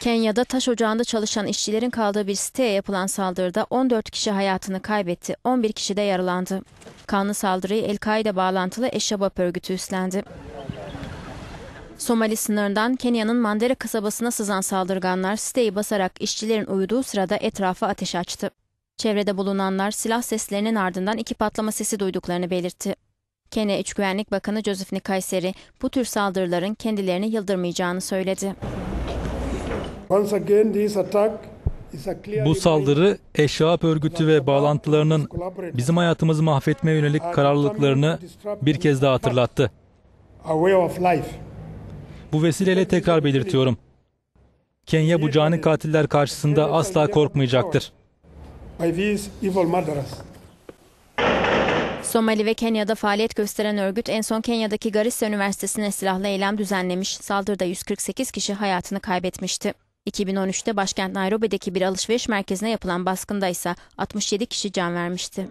Kenya'da taş ocağında çalışan işçilerin kaldığı bir siteye yapılan saldırıda 14 kişi hayatını kaybetti, 11 kişi de yaralandı. Kanlı saldırıyı El-Kaide bağlantılı Eşşabab örgütü üstlendi. Somali sınırından Kenya'nın Mandera kasabasına sızan saldırganlar siteyi basarak işçilerin uyuduğu sırada etrafa ateş açtı. Çevrede bulunanlar silah seslerinin ardından iki patlama sesi duyduklarını belirtti. Kenya İç Güvenlik Bakanı Joseph Kayseri bu tür saldırıların kendilerini yıldırmayacağını söyledi. Bu saldırı Eşraf örgütü ve bağlantılarının bizim hayatımızı mahvetmeye yönelik kararlılıklarını bir kez daha hatırlattı. a way of life. Bu vesileyle tekrar belirtiyorum. Kenya bu cani katiller karşısında asla korkmayacaktır. Somali ve Kenya'da faaliyet gösteren örgüt en son Kenya'daki Garissa Üniversitesi'ne silahlı eylem düzenlemiş, saldırıda 148 kişi hayatını kaybetmişti. 2013'te başkent Nairobi'deki bir alışveriş merkezine yapılan baskında ise 67 kişi can vermişti.